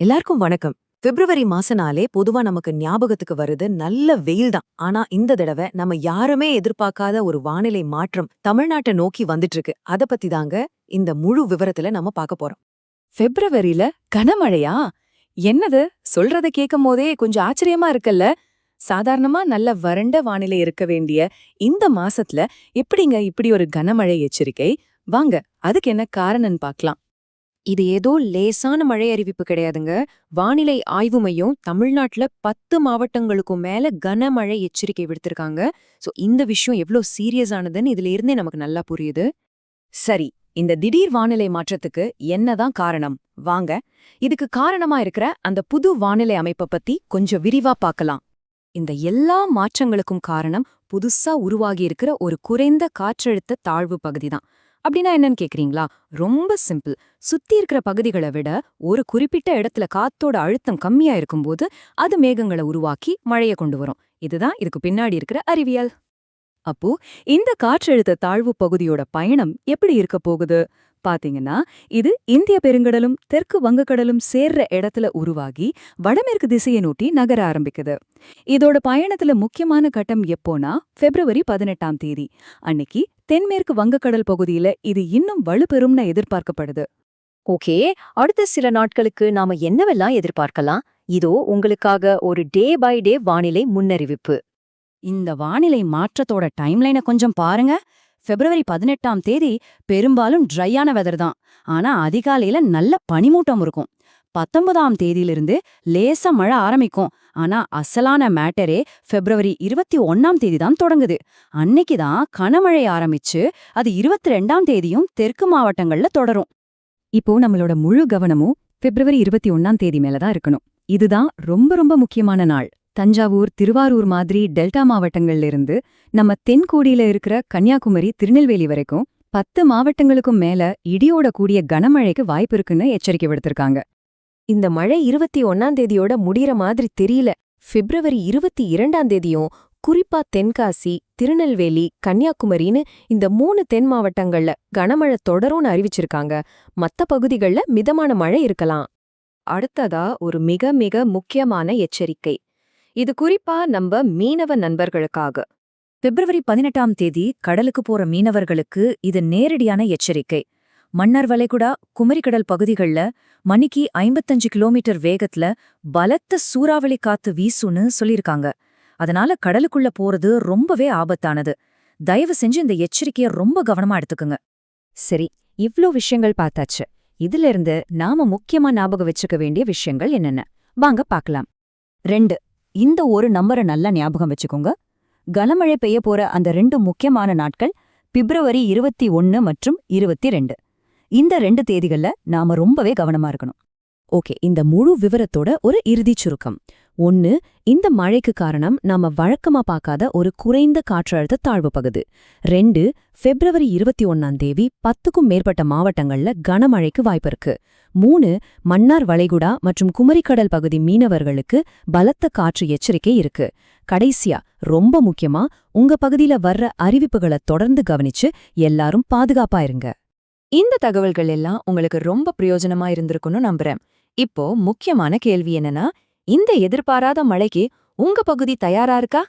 எல்லாருக்கும் வணக்கம். பிப்ரவரி மாசனாலே பொதுவா நமக்கு ஞாபகத்துக்கு வருது நல்ல வெயில் தான் ஆனா இந்த தடவை நம்ம யாருமே எதிர்பார்க்காத ஒரு வானிலை மாற்றம் தமிழ்நாட்டை நோக்கி வந்துட்டு இருக்கு அத பத்தி தாங்க இந்த முழு விவரத்துல நம்ம பார்க்க போறோம். பிப்ரவரியில கனமழையா? என்னது? சொல்றத கேட்கும் போதே கொஞ்சம் ஆச்சரியமா இருக்குல்ல? சாதாரணமா நல்ல வறண்ட வானிலை இருக்க வேண்டிய இந்த மாசத்துல எப்படிங்க இப்படி ஒரு கனமழை எச்சரிக்கை? வாங்க அதுக்கு என்ன காரணம்னு பார்க்கலாம். இது ஏதோ லேசான மழை அறிவிப்பு கிடையாதுங்க. வானிலை ஆய்வு மையம் தமிழ்நாட்டுல பத்து மாவட்டங்களுக்கும் மேல கனமழை எச்சரிக்கை விடுத்திருக்காங்க. சோ இந்த விஷயம் எவ்வளோ சீரியஸானதுன்னு இதுல இருந்தே நமக்கு நல்லா புரியுது. சரி இந்த திடீர் வானிலை மாற்றத்துக்கு என்னதான் காரணம்? வாங்க இதுக்கு காரணமா இருக்கிற அந்த புது வானிலை அமைப்பை பத்தி கொஞ்சம் விரிவா பார்க்கலாம். இந்த எல்லா மாற்றங்களுக்கும் காரணம் புதுசா உருவாகியிருக்கிற ஒரு குறைந்த காற்றழுத்த தாழ்வு பகுதிதான் அப்படின்னா என்னன்னு கேக்குறீங்களா? ரொம்ப சிம்பிள். சுத்தி இருக்கிற பகுதிகளை விட ஒரு குறிப்பிட்ட இடத்துல காத்தோட அழுத்தம் கம்மியா இருக்கும்போது அது மேகங்களை உருவாக்கி மழைய கொண்டு வரும். இதுதான் இதுக்கு பின்னாடி இருக்கிற அறிவியல். அப்போ இந்த காற்றழுத்த தாழ்வு பகுதியோட பயணம் எப்படி இருக்க போகுது? பாத்தீங்கன்னா இது இந்திய பெருங்கடலும் தெற்கு வங்கக்கடலும் சேர்ற இடத்துல உருவாகி வடமேற்கு திசையை நோட்டி நகர ஆரம்பிக்குது. இதோட பயணத்துல முக்கியமான கட்டம் எப்போனா பிப்ரவரி பதினெட்டாம் தேதி. அன்னைக்கு தென்மேற்கு வங்கக்கடல் பகுதியில இது இன்னும் வலுப்பெறும்னு எதிர்பார்க்கப்படுது. ஓகே அடுத்த சில நாட்களுக்கு நாம என்னவெல்லாம் எதிர்பார்க்கலாம்? இதோ உங்களுக்காக ஒரு டே பை டே வானிலை முன்னறிவிப்பு. இந்த வானிலை மாற்றத்தோட டைம்லைனை கொஞ்சம் பாருங்க. பிப்ரவரி பதினெட்டாம் தேதி பெரும்பாலும் ட்ரையான வெதர் தான். ஆனா அதிகாலையில நல்ல பனிமூட்டம் இருக்கும். பத்தொன்பதாம் தேதியிலிருந்து லேசா மழை ஆரம்பிக்கும். ஆனா அசலான மேட்டரே பிப்ரவரி இருபத்தி ஒன்னாம் தேதி தான் தொடங்குது. அன்னைக்கு தான் கனமழை ஆரம்பிச்சு அது இருபத்தி ரெண்டாம் தேதியும் தெற்கு மாவட்டங்கள்ல தொடரும். இப்போ நம்மளோட முழு கவனமும் பிப்ரவரி இருபத்தி ஒன்னாம் தேதி மேல தான் இருக்கணும். இதுதான் ரொம்ப ரொம்ப முக்கியமான நாள். தஞ்சாவூர் திருவாரூர் மாதிரி டெல்டா மாவட்டங்கள்ல இருந்து நம்ம தென்கோடியில இருக்கிற கன்னியாகுமரி திருநெல்வேலி வரைக்கும் பத்து மாவட்டங்களுக்கும் மேல இடியோட கூடிய கனமழைக்கு வாய்ப்பு இருக்குன்னு எச்சரிக்கை விடுத்திருக்காங்க. இந்த மழை இருபத்தி ஒன்னாம் தேதியோட முடியற மாதிரி தெரியல. பிப்ரவரி இருபத்தி இரண்டாம் தேதியும் குறிப்பா தென்காசி திருநெல்வேலி கன்னியாகுமரின்னு இந்த மூணு தென் மாவட்டங்கள்ல கனமழை தொடரும்னு அறிவிச்சிருக்காங்க. மத்த பகுதிகள்ல மிதமான மழை இருக்கலாம். அடுத்ததா ஒரு மிக மிக முக்கியமான எச்சரிக்கை. இது குறிப்பா நம்ம மீனவ நண்பர்களுக்காக. பிப்ரவரி பதினெட்டாம் தேதி கடலுக்கு போற மீனவர்களுக்கு இது நேரடியான எச்சரிக்கை. மன்னார் வளைகுடா குமரிக்கடல் பகுதிகள்ல மணிக்கு ஐம்பத்தஞ்சு கிலோமீட்டர் வேகத்துல பலத்த சூறாவளி காத்து வீசுன்னு சொல்லிருக்காங்க அதனால கடலுக்குள்ள போறது ரொம்பவே ஆபத்தானது. தயவு செஞ்சு இந்த எச்சரிக்கைய ரொம்ப கவனமா எடுத்துக்குங்க. சரி இவ்ளோ விஷயங்கள் பார்த்தாச்சு. இதுல இருந்து நாம முக்கியமா ஞாபகம் வச்சுக்க வேண்டிய விஷயங்கள் என்னென்ன? வாங்க பார்க்கலாம். ரெண்டு இந்த ஒரு நம்பரை நல்லா ஞாபகம் வச்சுக்கோங்க. கனமழை பெய்ய போற அந்த ரெண்டு முக்கியமான நாட்கள் பிப்ரவரி இருபத்தி ஒன்னு மற்றும் இருபத்தி ரெண்டு. இந்த ரெண்டு தேதிகள்ல நாம ரொம்பவே கவனமா இருக்கணும். ஓகே இந்த முழு விவரத்தோட ஒரு இறுதிச் சுருக்கம். ஒன்னு இந்த மழைக்கு காரணம் நாம வழக்கமா பார்க்காத ஒரு குறைந்த காற்றழுத்த தாழ்வு பகுதி. ரெண்டு பிப்ரவரி இருபத்தி ஒன்னாம் தேதி பத்துக்கும் மேற்பட்ட மாவட்டங்கள்ல கனமழைக்கு வாய்ப்பு இருக்கு. மூணு மன்னார் வளைகுடா மற்றும் குமரிக்கடல் பகுதி மீனவர்களுக்கு பலத்த காற்று எச்சரிக்கை இருக்கு. கடைசியா ரொம்ப முக்கியமா உங்க பகுதியில வர்ற அறிவிப்புகளை தொடர்ந்து கவனிச்சு எல்லாரும் பாதுகாப்பா இருங்க. இந்த தகவல்கள் எல்லாம் உங்களுக்கு ரொம்ப பிரயோஜனமா இருந்திருக்கும்னு நம்புறேன். இப்போ முக்கியமான கேள்வி என்னன்னா இந்த எதிர்பாராத மழைக்கு உங்க பகுதி தயாரா இருக்கா?